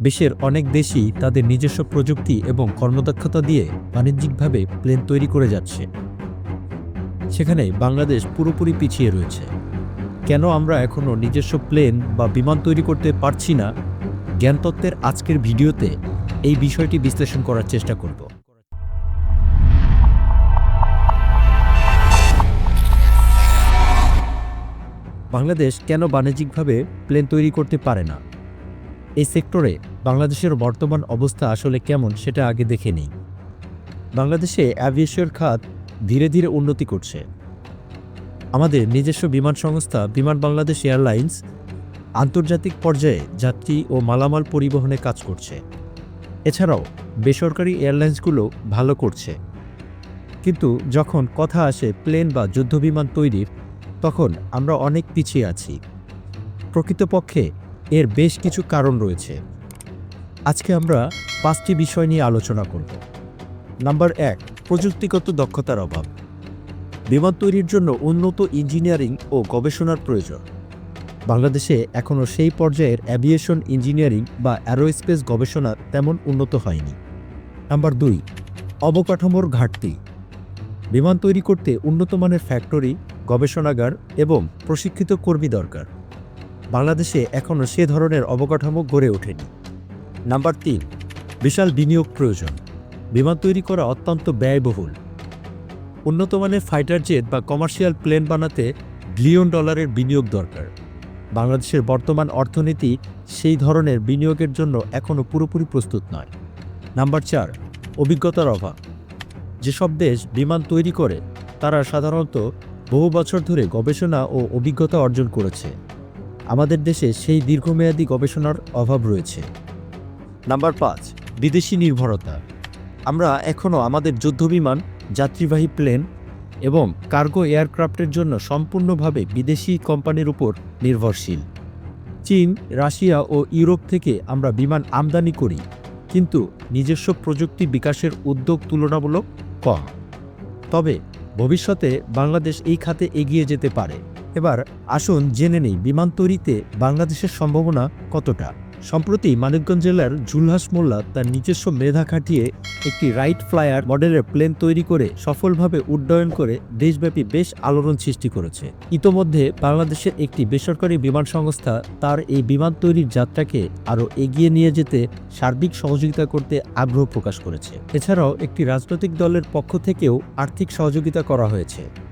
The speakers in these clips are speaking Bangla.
বিশ্বের অনেক দেশই তাদের নিজস্ব প্রযুক্তি এবং কর্মদক্ষতা দিয়ে বাণিজ্যিকভাবে প্লেন তৈরি করে যাচ্ছে। সেখানে বাংলাদেশ পুরোপুরি পিছিয়ে রয়েছে। কেন আমরা এখনও নিজস্ব প্লেন বা বিমান তৈরি করতে পারছি না? জ্ঞানতত্ত্বের আজকের ভিডিওতে এই বিষয়টি বিশ্লেষণ করার চেষ্টা করব। বাংলাদেশ কেন বাণিজ্যিকভাবে প্লেন তৈরি করতে পারে না? এই সেক্টরে বাংলাদেশের বর্তমান অবস্থা আসলে কেমন সেটা আগে দেখে নিই। বাংলাদেশে অ্যাভিয়েশন খাত ধীরে ধীরে উন্নতি করছে। আমাদের নিজস্ব বিমান সংস্থা বিমান বাংলাদেশ এয়ারলাইন্স আন্তর্জাতিক পর্যায়ে যাত্রী ও মালামাল পরিবহনে কাজ করছে। এছাড়াও বেসরকারি এয়ারলাইন্সগুলো ভালো করছে। কিন্তু যখন কথা আসে প্লেন বা যুদ্ধবিমান তৈরির, তখন আমরা অনেক পিছিয়ে আছি। প্রকৃতপক্ষে এর বেশ কিছু কারণ রয়েছে। আজকে আমরা পাঁচটি বিষয় নিয়ে আলোচনা করব। নাম্বার এক, প্রযুক্তিগত দক্ষতার অভাব। বিমান তৈরির জন্য উন্নত ইঞ্জিনিয়ারিং ও গবেষণার প্রয়োজন। বাংলাদেশে এখনও সেই পর্যায়ের অ্যাভিয়েশন ইঞ্জিনিয়ারিং বা অ্যারোস্পেস গবেষণা তেমন উন্নত হয়নি। নাম্বার দুই, অবকাঠামোর ঘাটতি। বিমান তৈরি করতে উন্নত মানের ফ্যাক্টরি, গবেষণাগার এবং প্রশিক্ষিত কর্মী দরকার। বাংলাদেশে এখনও সে ধরনের অবকাঠামো গড়ে ওঠেনি। নাম্বার তিন, বিশাল বিনিয়োগ প্রয়োজন। বিমান তৈরি করা অত্যন্ত ব্যয়বহুল। উন্নত মানের ফাইটার জেট বা কমার্শিয়াল প্লেন বানাতে বিলিয়ন ডলারের বিনিয়োগ দরকার। বাংলাদেশের বর্তমান অর্থনীতি সেই ধরনের বিনিয়োগের জন্য এখনও পুরোপুরি প্রস্তুত নয়। নাম্বার চার, অভিজ্ঞতার অভাব। যেসব দেশ বিমান তৈরি করে, তারা সাধারণত বহু বছর ধরে গবেষণা ও অভিজ্ঞতা অর্জন করেছে। আমাদের দেশে সেই দীর্ঘমেয়াদী গবেষণার অভাব রয়েছে। নাম্বার পাঁচ, বিদেশি নির্ভরতা। আমরা এখনও আমাদের যুদ্ধবিমান, যাত্রীবাহী প্লেন এবং কার্গো এয়ারক্রাফটের জন্য সম্পূর্ণভাবে বিদেশি কোম্পানির উপর নির্ভরশীল। চীন, রাশিয়া ও ইউরোপ থেকে আমরা বিমান আমদানি করি, কিন্তু নিজস্ব প্রযুক্তি বিকাশের উদ্যোগ তুলনামূলক কম। তবে ভবিষ্যতে বাংলাদেশ এই খাতে এগিয়ে যেতে পারে। এবার আসুন জেনে নেই বিমান তৈরিতে বাংলাদেশের সম্ভাবনা কতটা। সম্প্রতি মানিকগঞ্জ জেলার জুলহাস মোল্লা তার নিজস্ব মেধা খাটিয়ে একটি রাইট ফ্লায়ার মডেলের প্লেন তৈরি করে সফলভাবে উড্ডয়ন করে দেশব্যাপী বেশ আলোড়ন সৃষ্টি করেছে। ইতোমধ্যে বাংলাদেশের একটি বেসরকারি বিমান সংস্থা তার এই বিমান তৈরির যাত্রাকে আরও এগিয়ে নিয়ে যেতে সার্বিক সহযোগিতা করতে আগ্রহ প্রকাশ করেছে। এছাড়াও একটি রাজনৈতিক দলের পক্ষ থেকেও আর্থিক সহযোগিতা করা হয়েছে।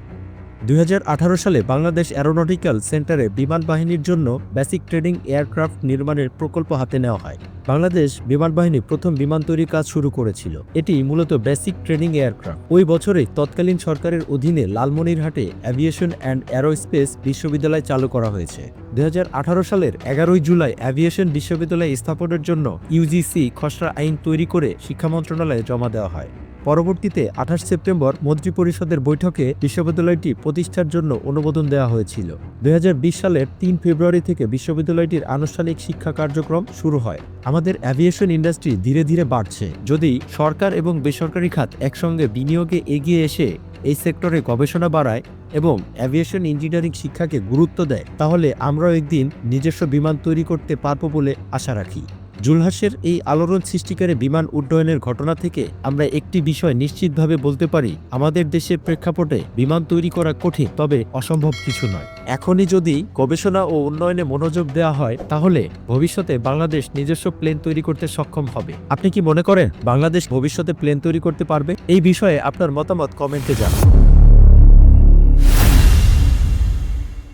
দুই হাজার আঠারো সালে বাংলাদেশ অ্যারোনটিক্যাল সেন্টারে বিমান বাহিনীর জন্য বেসিক ট্রেনিং এয়ারক্রাফট নির্মাণের প্রকল্প হাতে নেওয়া হয়। বাংলাদেশ বিমান বাহিনী প্রথম বিমান তৈরির কাজ শুরু করেছিল। এটি মূলত বেসিক ট্রেনিং এয়ারক্রাফট। ওই বছরে তৎকালীন সরকারের অধীনে লালমনিরহাটে অ্যাভিয়েশন অ্যান্ড অ্যারোস্পেস বিশ্ববিদ্যালয় চালু করা হয়েছে। দুই হাজার আঠারো সালের এগারোই জুলাই অ্যাভিয়েশন বিশ্ববিদ্যালয় স্থাপনের জন্য ইউজিসি খসড়া আইন তৈরি করে শিক্ষা মন্ত্রণালয়ে জমা দেওয়া হয়। পরবর্তীতে আঠাশ সেপ্টেম্বর মন্ত্রিপরিষদের বৈঠকে বিশ্ববিদ্যালয়টি প্রতিষ্ঠার জন্য অনুমোদন দেওয়া হয়েছিল। দু হাজার বিশ সালের তিন ফেব্রুয়ারি থেকে বিশ্ববিদ্যালয়টির আনুষ্ঠানিক শিক্ষা কার্যক্রম শুরু হয়। আমাদের অ্যাভিয়েশন ইন্ডাস্ট্রি ধীরে ধীরে বাড়ছে। যদি সরকার এবং বেসরকারি খাত একসঙ্গে বিনিয়োগে এগিয়ে এসে এই সেক্টরে গবেষণা বাড়ায় এবং অ্যাভিয়েশন ইঞ্জিনিয়ারিং শিক্ষাকে গুরুত্ব দেয়, তাহলে আমরাও একদিন নিজস্ব বিমান তৈরি করতে পারব বলে আশা রাখি। জুলহাসের এই আলোড়ন সৃষ্টিকারী বিমান উড্ডয়নের ঘটনা থেকে আমরা একটি বিষয় নিশ্চিতভাবে বলতে পারি, আমাদের দেশের প্রেক্ষাপটে বিমান তৈরি করা কঠিন, তবে অসম্ভব কিছু নয়। এখনই যদি গবেষণা ও উন্নয়নে মনোযোগ দেওয়া হয়, তাহলে ভবিষ্যতে বাংলাদেশ নিজস্ব প্লেন তৈরি করতে সক্ষম হবে। আপনি কি মনে করেন, বাংলাদেশ ভবিষ্যতে প্লেন তৈরি করতে পারবে? এই বিষয়ে আপনার মতামত কমেন্টে জানান।